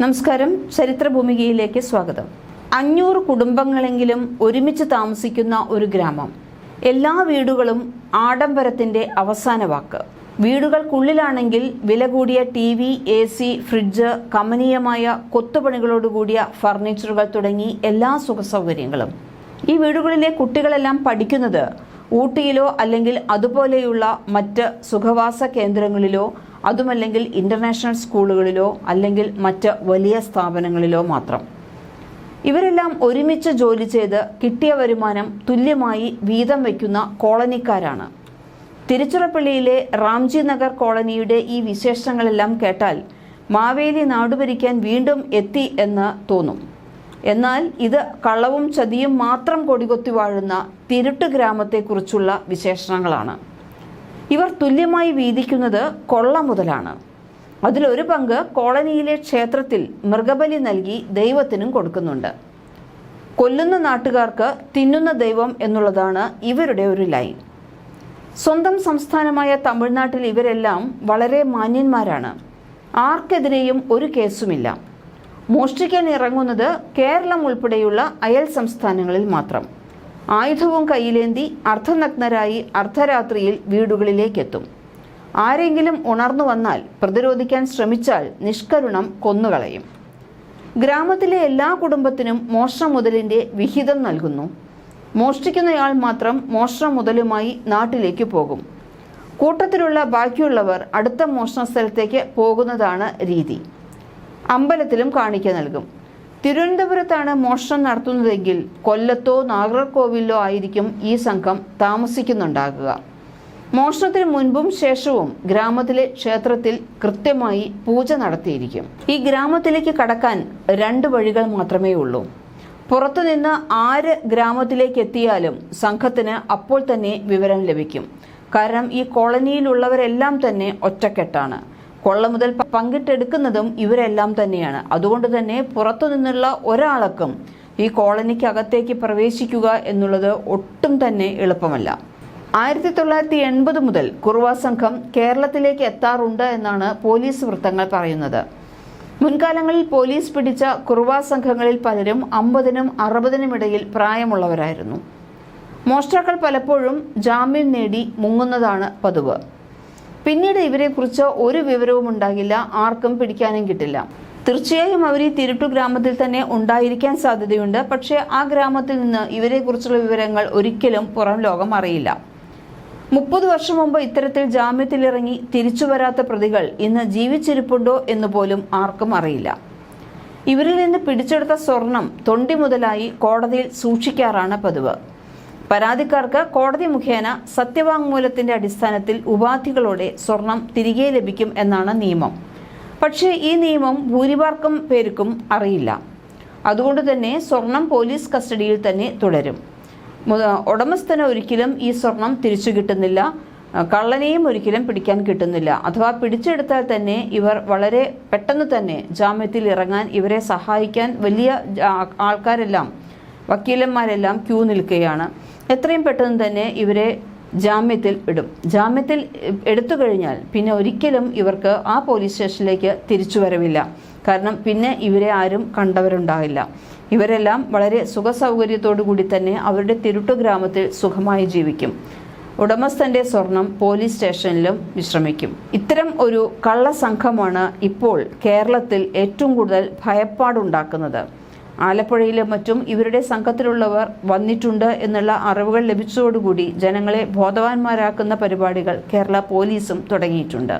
നമസ്കാരം. ചരിത്രഭൂമികയിലേക്ക് സ്വാഗതം. അഞ്ഞൂറ് കുടുംബങ്ങളെങ്കിലും ഒരുമിച്ച് താമസിക്കുന്ന ഒരു ഗ്രാമം. എല്ലാ വീടുകളും ആഡംബരത്തിന്റെ അവസാന വാക്ക്. വീടുകൾക്കുള്ളിലാണെങ്കിൽ വില കൂടിയ T V A C fridge കമനീയമായ കൊത്തുപണികളോടുകൂടിയ ഫർണിച്ചറുകൾ തുടങ്ങി എല്ലാ സുഖസൗകര്യങ്ങളും. ഈ വീടുകളിലെ കുട്ടികളെല്ലാം പഠിക്കുന്നത് ഊട്ടിയിലോ അല്ലെങ്കിൽ അതുപോലെയുള്ള മറ്റ് സുഖവാസ കേന്ദ്രങ്ങളിലോ അതുമല്ലെങ്കിൽ ഇന്റർനാഷണൽ സ്കൂളുകളിലോ അല്ലെങ്കിൽ മറ്റ് വലിയ സ്ഥാപനങ്ങളിലോ മാത്രം. ഇവരെല്ലാം ഒരുമിച്ച് ജോലി ചെയ്ത് കിട്ടിയ വരുമാനം തുല്യമായി വീതം വയ്ക്കുന്ന കോളനിക്കാരാണ്. തിരുച്ചിറപ്പള്ളിയിലെ റാംജി നഗർ കോളനിയുടെ ഈ വിശേഷങ്ങളെല്ലാം കേട്ടാൽ മാവേലി നാടുഭരിക്കാൻ വീണ്ടും എത്തി എന്ന് തോന്നും. എന്നാൽ ഇത് കള്ളവും ചതിയും മാത്രം കൊടികൊത്തി വാഴുന്ന തിരുട്ട് ഗ്രാമത്തെക്കുറിച്ചുള്ള വിശേഷണങ്ങളാണ്. ഇവർ തുല്യമായി വീതിക്കുന്നത് കൊള്ള മുതലാണ്. അതിലൊരു പങ്ക് കോളനിയിലെ ക്ഷേത്രത്തിൽ മൃഗബലി നൽകി ദൈവത്തിനും കൊടുക്കുന്നുണ്ട്. കൊല്ലുന്ന നാട്ടുകാർക്ക് തിന്നുന്ന ദൈവം എന്നുള്ളതാണ് ഇവരുടെ ഒരു ലൈൻ. സ്വന്തം സംസ്ഥാനമായ തമിഴ്നാട്ടിൽ ഇവരെല്ലാം വളരെ മാന്യന്മാരാണ്. ആർക്കെതിരെയും ഒരു കേസുമില്ല. മോഷ്ടിക്കാൻ ഇറങ്ങുന്നത് കേരളം ഉൾപ്പെടെയുള്ള അയൽ സംസ്ഥാനങ്ങളിൽ മാത്രം. ആയുധവും കയ്യിലേന്തി അർദ്ധനഗ്നരായി അർദ്ധരാത്രിയിൽ വീടുകളിലേക്കെത്തും. ആരെങ്കിലും ഉണർന്നു വന്നാൽ പ്രതിരോധിക്കാൻ ശ്രമിച്ചാൽ നിഷ്കരുണം കൊന്നുകളയും. ഗ്രാമത്തിലെ എല്ലാ കുടുംബത്തിനും മോഷണ മുതലിന്റെ വിഹിതം നൽകുന്നു. മോഷ്ടിക്കുന്നയാൾ മാത്രം മോഷണ മുതലുമായി നാട്ടിലേക്ക് പോകും. കൂട്ടത്തിലുള്ള ബാക്കിയുള്ളവർ അടുത്ത മോഷണ സ്ഥലത്തേക്ക് പോകുന്നതാണ് രീതി. അമ്പലത്തിലും കാണിക്ക നൽകും. തിരുവനന്തപുരത്താണ് മോഷണം നടത്തുന്നതെങ്കിൽ കൊല്ലത്തോ നാഗർകോവിലോ ആയിരിക്കും ഈ സംഘം താമസിക്കുന്നുണ്ടാകുക. മോഷണത്തിന് മുൻപും ശേഷവും ഗ്രാമത്തിലെ ക്ഷേത്രത്തിൽ കൃത്യമായി പൂജ നടത്തിയിരിക്കും. ഈ ഗ്രാമത്തിലേക്ക് കടക്കാൻ രണ്ട് വഴികൾ മാത്രമേ ഉള്ളൂ. പുറത്തുനിന്ന് ആര് ഗ്രാമത്തിലേക്ക് എത്തിയാലും സംഘത്തിന് അപ്പോൾ തന്നെ വിവരം ലഭിക്കും. കാരണം ഈ കോളനിയിലുള്ളവരെല്ലാം തന്നെ ഒറ്റക്കെട്ടാണ്. കൊള്ള മുതൽ പങ്കിട്ടെടുക്കുന്നതും ഇവരെല്ലാം തന്നെയാണ്. അതുകൊണ്ട് തന്നെ പുറത്തു നിന്നുള്ള ഒരാൾക്കും ഈ കോളനിക്കകത്തേക്ക് പ്രവേശിക്കുക എന്നുള്ളത് ഒട്ടും തന്നെ എളുപ്പമല്ല. ആയിരത്തി തൊള്ളായിരത്തി എൺപത് മുതൽ കുറുവ സംഘം കേരളത്തിലേക്ക് എത്താറുണ്ട് എന്നാണ് പോലീസ് വൃത്തങ്ങൾ പറയുന്നത്. മുൻകാലങ്ങളിൽ പോലീസ് പിടിച്ച കുറുവ സംഘങ്ങളിൽ പലരും അമ്പതിനും അറുപതിനും ഇടയിൽ പ്രായമുള്ളവരായിരുന്നു. മോഷ്ടാക്കൾ പലപ്പോഴും ജാമ്യം നേടി മുങ്ങുന്നതാണ് പതിവ്. പിന്നീട് ഇവരെക്കുറിച്ച് ഒരു വിവരവും ഉണ്ടാകില്ല. ആർക്കും പിടിക്കാനും കിട്ടില്ല. തീർച്ചയായും അവർ ഈ തിരുട്ടു ഗ്രാമത്തിൽ തന്നെ ഉണ്ടായിരിക്കാൻ സാധ്യതയുണ്ട്. പക്ഷേ ആ ഗ്രാമത്തിൽ നിന്ന് ഇവരെക്കുറിച്ചുള്ള വിവരങ്ങൾ ഒരിക്കലും പുറം ലോകം അറിയില്ല. മുപ്പത് വർഷം മുമ്പ് ഇത്തരത്തിൽ ജാമ്യത്തിലിറങ്ങി തിരിച്ചു വരാത്ത പ്രതികൾ ഇന്ന് ജീവിച്ചിരിപ്പുണ്ടോ എന്ന് പോലും ആർക്കും അറിയില്ല. ഇവരിൽ നിന്ന് പിടിച്ചെടുത്ത സ്വർണം തൊണ്ടി മുതലായി കോടതിയിൽ സൂക്ഷിക്കാറാണ് പതിവ്. പരാതിക്കാർക്ക് കോടതി മുഖേന സത്യവാങ്മൂലത്തിന്റെ അടിസ്ഥാനത്തിൽ ഉപാധികളോടെ സ്വർണം തിരികെ ലഭിക്കും എന്നാണ് നിയമം. പക്ഷേ ഈ നിയമം ഭൂരിഭാഗം പേർക്കും അറിയില്ല. അതുകൊണ്ട് തന്നെ സ്വർണം പോലീസ് കസ്റ്റഡിയിൽ തന്നെ തുടരും. ഉടമസ്ഥന് ഒരിക്കലും ഈ സ്വർണം തിരിച്ചു കിട്ടുന്നില്ല. കള്ളനെയും ഒരിക്കലും പിടിക്കാൻ കിട്ടുന്നില്ല. അഥവാ പിടിച്ചെടുത്താൽ തന്നെ ഇവർ വളരെ പെട്ടെന്ന് തന്നെ ജാമ്യത്തിൽ ഇറങ്ങാൻ ഇവരെ സഹായിക്കാൻ വലിയ ആൾക്കാരെല്ലാം വക്കീലന്മാരെല്ലാം ക്യൂ നിൽക്കുകയാണ്. എത്രയും പെട്ടെന്ന് തന്നെ ഇവരെ ജാമ്യത്തിൽ ഇടും. ജാമ്യത്തിൽ എടുത്തു കഴിഞ്ഞാൽ പിന്നെ ഒരിക്കലും ഇവർക്ക് ആ പോലീസ് സ്റ്റേഷനിലേക്ക് തിരിച്ചു വരവില്ല. കാരണം പിന്നെ ഇവരെ ആരും കണ്ടവരുണ്ടാവില്ല ഇവരെല്ലാം വളരെ സുഖസൗകര്യത്തോടു കൂടി തന്നെ അവരുടെ തിരുട്ടു ഗ്രാമത്തിൽ സുഖമായി ജീവിക്കും. ഉടമസ്ഥന്റെ സ്വർണം പോലീസ് സ്റ്റേഷനിലും വിശ്രമിക്കും. ഇത്തരം ഒരു കള്ളസംഘമാണ് ഇപ്പോൾ കേരളത്തിൽ ഏറ്റവും കൂടുതൽ ഭയപ്പാടുണ്ടാക്കുന്നത്. ആലപ്പുഴയിലും മറ്റും ഇവരുടെ സംഘത്തിലുള്ളവർ വന്നിട്ടുണ്ട് എന്നുള്ള അറിവുകൾ ലഭിച്ചതോടുകൂടി ജനങ്ങളെ ബോധവാന്മാരാക്കുന്ന പരിപാടികൾ കേരള പോലീസും തുടങ്ങിയിട്ടുണ്ട്.